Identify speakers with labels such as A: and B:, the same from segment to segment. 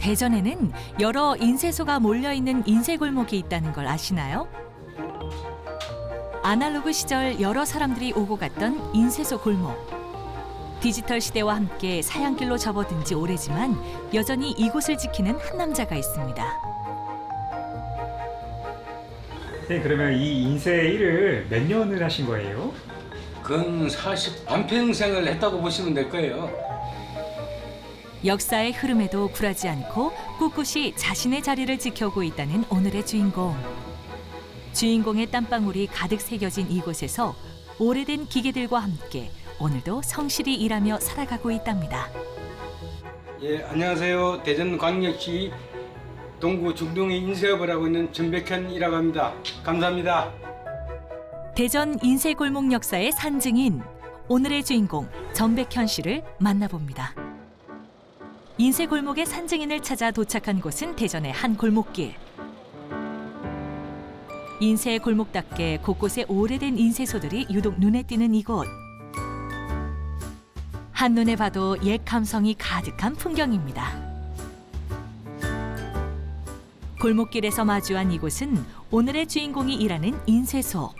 A: 대전에는 여러 인쇄소가 몰려 있는 인쇄 골목이 있다는 걸 아시나요? 아날로그 시절 여러 사람들이 오고 갔던 인쇄소 골목. 디지털 시대와 함께 사양길로 접어든 지 오래지만 여전히 이곳을 지키는 한 남자가 있습니다.
B: 네, 그러면 이 인쇄 일을 몇 년을 하신 거예요?
C: 근 40, 반평생을 했다고 보시면 될 거예요.
A: 역사의 흐름에도 굴하지 않고 꿋꿋이 자신의 자리를 지켜오고 있다는 오늘의 주인공. 주인공의 땀방울이 가득 새겨진 이곳에서 오래된 기계들과 함께 오늘도 성실히 일하며 살아가고 있답니다.
C: 예, 안녕하세요. 대전광역시 동구 중동에 인쇄업을 하고 있는 전백현이라고 합니다. 감사합니다.
A: 대전 인쇄골목 역사의 산증인 오늘의 주인공 전백현 씨를 만나봅니다. 인쇄 골목의 산증인을 찾아 도착한 곳은 대전의 한 골목길. 인쇄 골목답게 곳곳에 오래된 인쇄소들이 유독 눈에 띄는 이곳. 한눈에 봐도 옛 감성이 가득한 풍경입니다. 골목길에서 마주한 이곳은 오늘의 주인공이 일하는 인쇄소.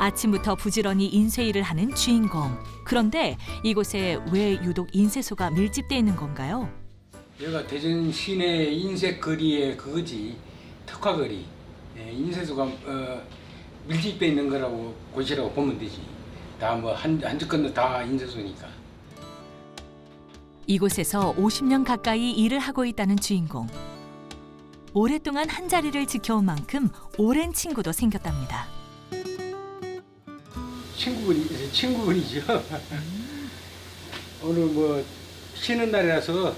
A: 아침부터 부지런히 인쇄 일을 하는 주인공. 그런데 이곳에 왜 유독 인쇄소가 밀집돼 있는 건가요?
C: 여기가 대전 시내 인쇄 거리의 그거지 특화 거리. 예, 인쇄소가 어, 밀집돼 있는 거라고 곳이라고 보면 되지. 다 뭐한 한쪽 건너 다 인쇄소니까.
A: 이곳에서 50년 가까이 일을 하고 있다는 주인공. 오랫동안 한 자리를 지켜온 만큼 오랜 친구도 생겼답니다.
C: 친구분이 친구분이죠. 오늘 뭐 쉬는 날이라서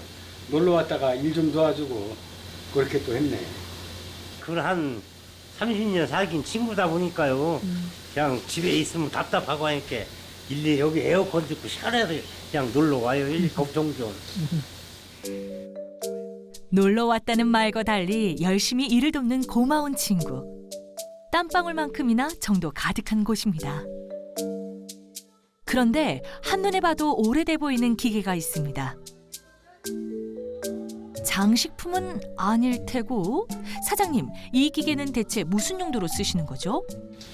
C: 놀러 왔다가 일 좀 도와주고 그렇게 또 했네.
D: 그걸 한 30년 사귄 친구다 보니까요. 그냥 집에 있으면 답답하고 하니까 일일이 여기 에어컨 듣고 시간에도 그냥 놀러 와요. 일 걱정 좀.
A: 놀러 왔다는 말과 달리 열심히 일을 돕는 고마운 친구. 땀방울만큼이나 정도 가득한 곳입니다. 그런데 한눈에 봐도 오래돼 보이는 기계가 있습니다. 장식품은 아닐 테고 사장님 이 기계는 대체 무슨 용도로 쓰시는 거죠?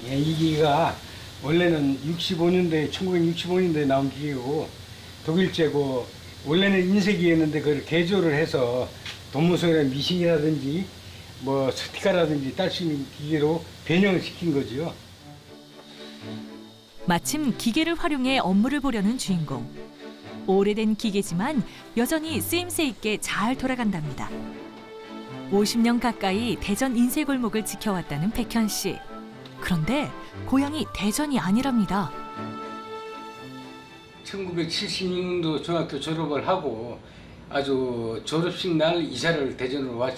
C: 예, 이 기계가 원래는 65년도에 1965년도에 나온 기계고 독일제고 원래는 인쇄기였는데 그걸 개조를 해서 동무소이나 미싱이라든지 뭐 스티커라든지 딸 수 있는 기계로 변형을 시킨 거죠.
A: 마침 기계를 활용해 업무를 보려는 주인공. 오래된 기계지만 여전히 쓰임새 있게 잘 돌아간답니다. 50년 가까이 대전 인쇄골목을 지켜왔다는 백현 씨. 그런데 고향이 대전이 아니랍니다.
C: 1976년도 중학교 졸업을 하고 아주 졸업식 날 이사를 대전으로.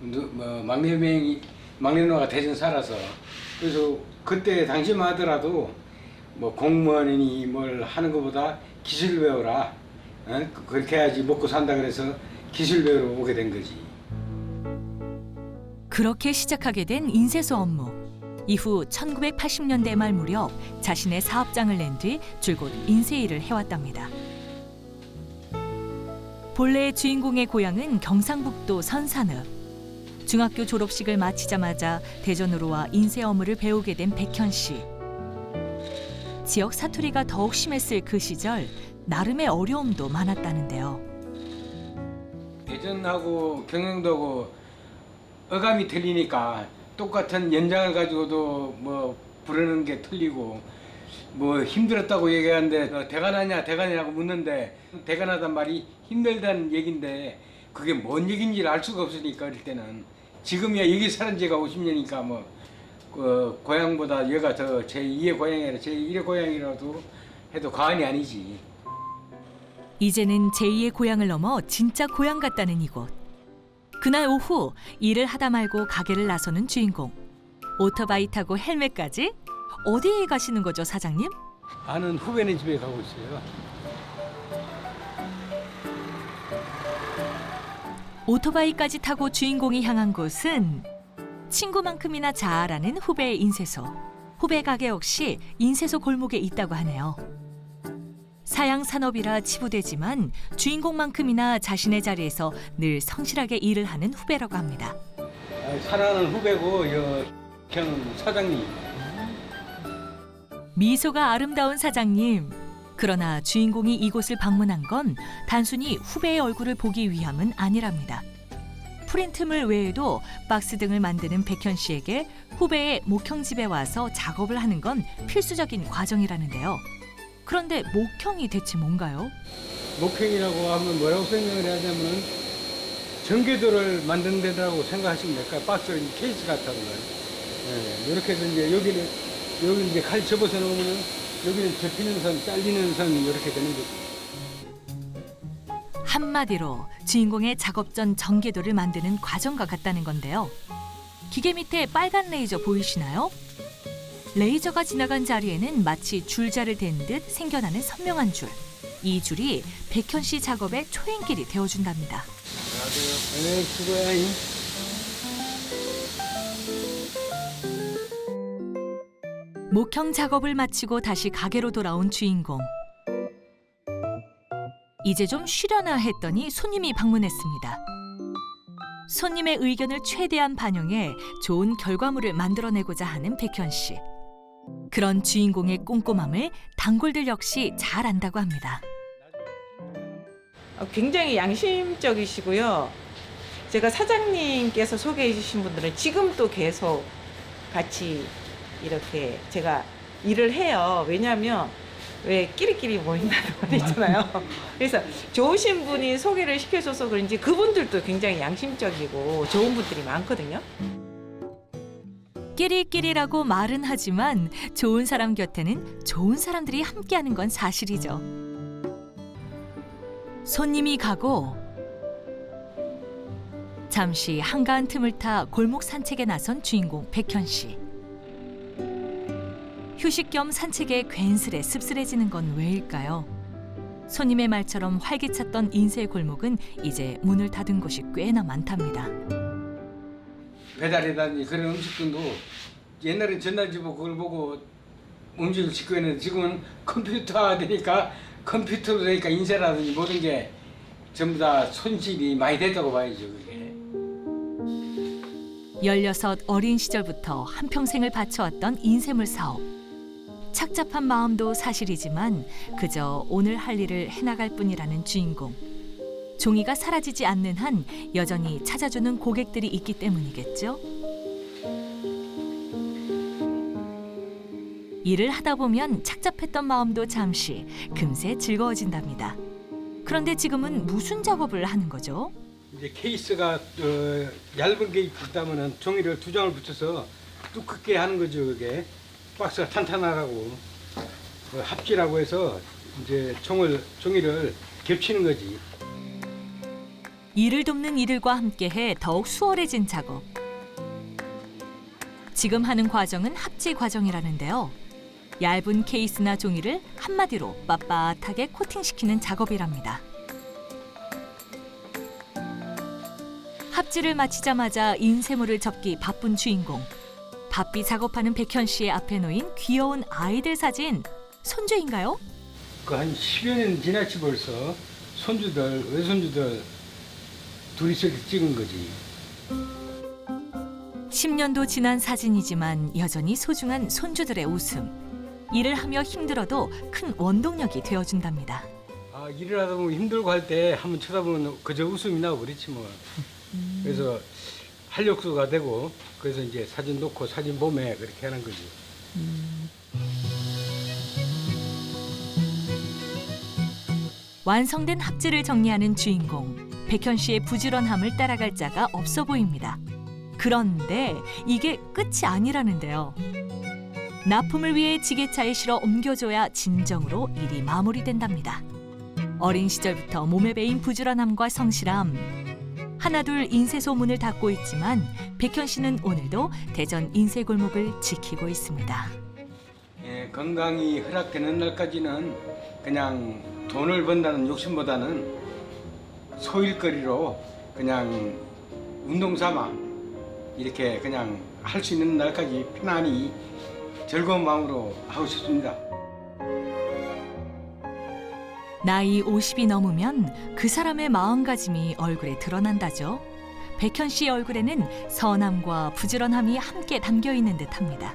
C: 누- 뭐 막내 명이 막내 누나가 대전 살아서 그래서 그때 당시만 하더라도 뭐 공무원이니 뭘 하는 것보다 기술 배우라 어? 그- 그렇게 해야지 먹고 산다 그래서 기술 배우러 오게 된 거지.
A: 그렇게 시작하게 된 인쇄소 업무. 이후 1980년대 말 무렵 자신의 사업장을 낸 뒤 줄곧 인쇄 일을 해왔답니다. 본래의 주인공의 고향은 경상북도 선산읍. 중학교 졸업식을 마치자마자 대전으로 와 인쇄 업무를 배우게 된 백현 씨. 지역 사투리가 더욱 심했을 그 시절 나름의 어려움도 많았다는데요.
C: 대전하고 경영도하고 어감이 틀리니까 똑같은 연장을 가지고도 뭐 부르는 게 틀리고 뭐 힘들었다고 얘기하는데 어, 대간하냐 대간이냐고 묻는데 대간하단 말이 힘들다는 얘긴데 그게 뭔 얘기인지 알 수가 없으니까 어릴 때는 지금이야 여기 사는 지가 50년이니까 뭐 그 고향보다 여기가 더 제2의 고향이 아니라 제1의 고향이라도 해도 과언이 아니지.
A: 이제는 제2의 고향을 넘어 진짜 고향 같다는 이곳. 그날 오후 일을 하다 말고 가게를 나서는 주인공. 오토바이 타고 헬멧까지? 어디에 가시는 거죠, 사장님?
C: 아는 후배네 집에 가고 있어요.
A: 오토바이까지 타고 주인공이 향한 곳은 친구만큼이나 잘 아는 후배의 인쇄소. 후배 가게 역시 인쇄소 골목에 있다고 하네요. 사양 산업이라 치부되지만 주인공만큼이나 자신의 자리에서 늘 성실하게 일을 하는 후배라고 합니다.
C: 아, 사랑하는 후배고 여형 사장님.
A: 미소가 아름다운 사장님. 그러나 주인공이 이곳을 방문한 건 단순히 후배의 얼굴을 보기 위함은 아니랍니다. 프린트물 외에도 박스 등을 만드는 백현 씨에게 후배의 목형집에 와서 작업을 하는 건 필수적인 과정이라는데요. 그런데 목형이 대체 뭔가요?
C: 목형이라고 하면 뭐라고 생각을 되면은 전개도를 만드는 데라고 생각하시면 될까요? 박스 케이스 같은 거요. 예, 이렇게 해서 이제 여기는 여기 이제 칼 접어서 놓으면은 여기는 접히는 선, 잘리는 선 이렇게 되는 거죠.
A: 한마디로 주인공의 작업 전 전개도를 만드는 과정과 같다는 건데요. 기계 밑에 빨간 레이저 보이시나요? 레이저가 지나간 자리에는 마치 줄자를 댄 듯 생겨나는 선명한 줄. 이 줄이 백현 씨 작업의 초행길이 되어준답니다. 목형 작업을 마치고 다시 가게로 돌아온 주인공. 이제 좀 쉬려나 했더니 손님이 방문했습니다. 손님의 의견을 최대한 반영해 좋은 결과물을 만들어내고자 하는 백현 씨. 그런 주인공의 꼼꼼함을 단골들 역시 잘 안다고 합니다.
E: 어, 굉장히 양심적이시고요. 제가 사장님께서 소개해 주신 분들은 지금도 계속 같이 이렇게 제가 일을 해요. 왜냐하면 왜 끼리끼리 모인다는 말 있잖아요. 그래서 좋으신 분이 소개를 시켜줘서 그런지 그분들도 굉장히 양심적이고 좋은 분들이 많거든요.
A: 끼리끼리라고 말은 하지만 좋은 사람 곁에는 좋은 사람들이 함께하는 건 사실이죠. 손님이 가고 잠시 한가한 틈을 타 골목 산책에 나선 주인공 백현 씨. 휴식 겸 산책에 괜스레 씁쓸해지는 건 왜일까요? 손님의 말처럼 활기찼던 인쇄 골목은 이제 문을 닫은 곳이 꽤나 많답니다.
C: 배달이라든지 그런 음식들도 옛날에 전날집어 그걸 보고 음식을 짓고 있는데 지금은 컴퓨터화 되니까 컴퓨터로 되니까 인쇄라든지 모든 게 전부 다 손실이 많이 됐다고 봐야죠 그게.
A: 16 어린 시절부터 한평생을 바쳐왔던 인쇄물 사업. 착잡한 마음도 사실이지만 그저 오늘 할 일을 해나갈 뿐이라는 주인공. 종이가 사라지지 않는 한 여전히 찾아주는 고객들이 있기 때문이겠죠. 일을 하다 보면 착잡했던 마음도 잠시 금세 즐거워진답니다. 그런데 지금은 무슨 작업을 하는 거죠?
C: 이제 케이스가 어, 얇은 게 있다면은 종이를 두 장을 붙여서 두껍게 하는 거죠 그게 박스가 탄탄하라고 그 합지라고 해서 이제 종을 종이를 겹치는 거지.
A: 일을 돕는 이들과 함께해 더욱 수월해진 작업. 지금 하는 과정은 합지 과정이라는데요. 얇은 케이스나 종이를 한마디로 빳빳하게 코팅시키는 작업이랍니다. 합지를 마치자마자 인쇄물을 접기 바쁜 주인공. 바삐 작업하는 백현 씨의 앞에 놓인 귀여운 아이들 사진. 손주인가요?
C: 그 한 10여 년 지났지 벌써 손주들 외손주들 둘이서 이렇게 찍은 거지.
A: 10년도 지난 사진이지만 여전히 소중한 손주들의 웃음. 일을 하며 힘들어도 큰 원동력이 되어준답니다.
C: 아 일을 하다 보면 힘들고 할 때 한번 쳐다보면 그저 웃음이 나고 그렇지 뭐. 그래서 활력소가 되고 그래서 이제 사진 놓고 사진 보매 그렇게 하는 거지.
A: 완성된 합지를 정리하는 주인공 백현 씨의 부지런함을 따라갈 자가 없어 보입니다. 그런데 이게 끝이 아니라는데요. 납품을 위해 지게차에 실어 옮겨줘야 진정으로 일이 마무리된답니다. 어린 시절부터 몸에 배인 부지런함과 성실함. 하나둘 인쇄 소문을 닫고 있지만 백현 씨는 오늘도 대전 인쇄 골목을 지키고 있습니다.
C: 예, 건강이 허락되는 날까지는 그냥 돈을 번다는 욕심보다는 소일거리로 그냥 운동 삼아 이렇게 그냥 할 수 있는 날까지 편안히 즐거운 마음으로 하고 싶습니다.
A: 나이 50이 넘으면 그 사람의 마음가짐이 얼굴에 드러난다죠. 백현 씨 얼굴에는 선함과 부지런함이 함께 담겨 있는 듯합니다.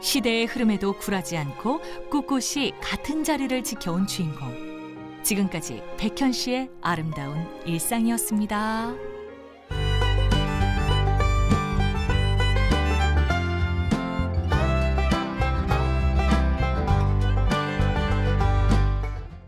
A: 시대의 흐름에도 굴하지 않고 꿋꿋이 같은 자리를 지켜온 주인공. 지금까지 백현 씨의 아름다운 일상이었습니다.